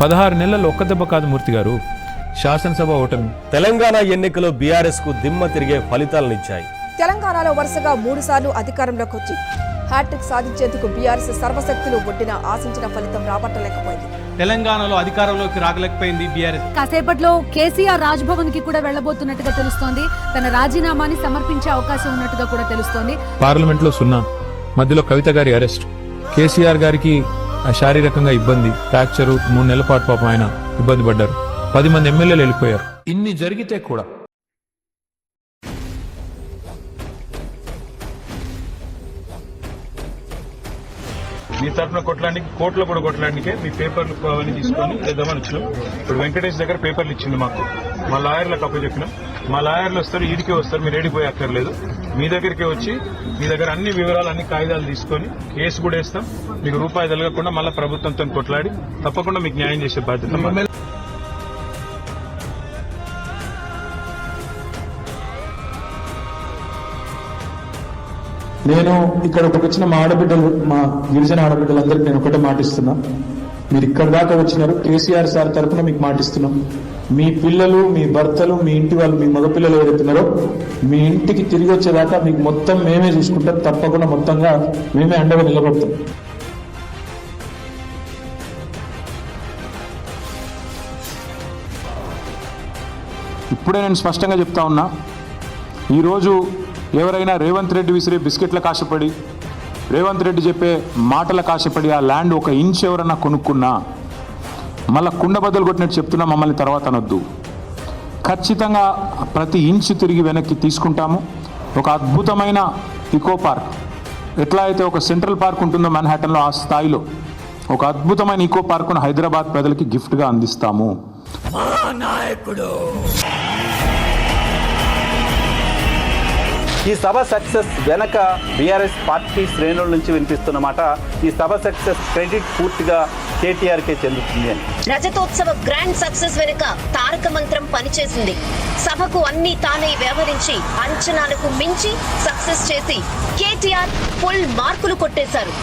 పదహారు నెలల్లో ఒక్క దెబ్బ కాదు మూర్తి గారు. శాసనసభ ఓటమి. తెలంగాణ ఎన్నికలో బీఆర్ఎస్కు దిమ్మ తిరిగే ఫలితాలనిచ్చాయి తెలంగాణలో వరుసగా మూడు సార్లు అధికారంలోకి వచ్చి హ్యాట్రిక్ సాధించేందుకు బీఆర్ఎస్ సర్వశక్తులు ఒడ్డిన ఆశించిన ఫలితం రాబట్టలేకపోయింది. తెలంగాణలో అధికారంలోకి రాగలేకపోయింది బీఆర్ఎస్. కాసేపట్లో కేసీఆర్ రాజ్భవన్కి కూడా వెళ్ళబోతున్నట్టుగా తెలుస్తోంది. తన రాజీనామాని సమర్పించే అవకాశం ఉన్నట్టుగా కూడా తెలుస్తోంది. పార్లమెంట్లో సున్నా మధ్యలో కవిత గారి అరెస్ట్. కేసీఆర్ గారికి శారీరకంగా ఇబ్బంది ఫ్రాక్చరు మూడు నెలల పాటు పాపం ఆయన ఇబ్బంది పడ్డారు. పది మంది ఎమ్మెల్యేలు వెళ్ళిపోయారు. ఇన్ని జరిగితే కూడా మీ తరఫున కొట్టడానికి కోర్టులో కూడా కొట్టడానికే మీ పేపర్లు అవన్నీ తీసుకొని ఇద్దామని వచ్చినాం. ఇప్పుడు వెంకటేష్ దగ్గర పేపర్లు ఇచ్చింది మాకు. మా లాయర్లకు అప్పచెప్పినాం. మా లాయర్లు వస్తారు ఈడికే వస్తారు మీరు ఏడిపోయి అక్కర్లేదు. మీ దగ్గరికే వచ్చి మీ దగ్గర అన్ని వివరాలు అన్ని కాగితాలు తీసుకొని కేసు కూడా వేస్తాం. మీకు రూపాయి తలగకుండా మళ్ళీ ప్రభుత్వంతో కొట్లాడి తప్పకుండా మీకు న్యాయం చేసే బాధ్యత నేను ఇక్కడ వచ్చిన మా ఆడబిడ్డలు మా గిరిజన ఆడబిడ్డలందరికీ నేను ఒకటే మాటిస్తున్నా. మీరు ఇక్కడ దాకా వచ్చినారు కేసీఆర్ సార్ తరపున మీకు మాటిస్తున్నాం. మీ పిల్లలు మీ భర్తలు మీ ఇంటి వాళ్ళు మీ మగపిల్లలు ఎవరైతున్నారో మీ ఇంటికి తిరిగి వచ్చేదాకా మీకు మొత్తం మేమే చూసుకుంటాం. తప్పకుండా మొత్తంగా మేమే అండగా నిలబడతాం. ఇప్పుడే నేను స్పష్టంగా చెప్తా ఉన్నా ఈరోజు ఎవరైనా రేవంత్ రెడ్డి విసిరే బిస్కెట్ల కాశపడి రేవంత్ రెడ్డి చెప్పే మాటల కాశపడి ఆ ల్యాండ్ ఒక ఇంచ్ ఎవరన్నా కొనుక్కున్నా మళ్ళా కుండ బద్దలు కొట్టినట్టు చెప్తున్నా మమ్మల్ని తర్వాత అనొద్దు. ఖచ్చితంగా ప్రతి ఇంచు తిరిగి వెనక్కి తీసుకుంటాము. ఒక అద్భుతమైన ఇకో పార్క్ ఎట్లా అయితే ఒక సెంట్రల్ పార్క్ ఉంటుందో మన్హాటన్లో ఆ స్థాయిలో ఒక అద్భుతమైన ఇకో పార్కును హైదరాబాద్ ప్రజలకి గిఫ్ట్గా అందిస్తాము. ఈ సభ సక్సెస్ వెనక బీఆర్ఎస్ పార్టీ శ్రేణుల నుంచి వినిపిస్తున్న మాట ఈ సభ సక్సెస్ క్రెడిట్ పూర్తిగా కేటీఆర్కే చెందుతుంది అని. రజతోత్సవ గ్రాండ్ సక్సెస్ వెనుక తారక మంత్రం పనిచేసింది. సభకు అన్ని తానే వ్యవహరించి అంచనాలకు మించి సక్సెస్ చేసి కేటీఆర్ ఫుల్ మార్కులు కొట్టేశారు.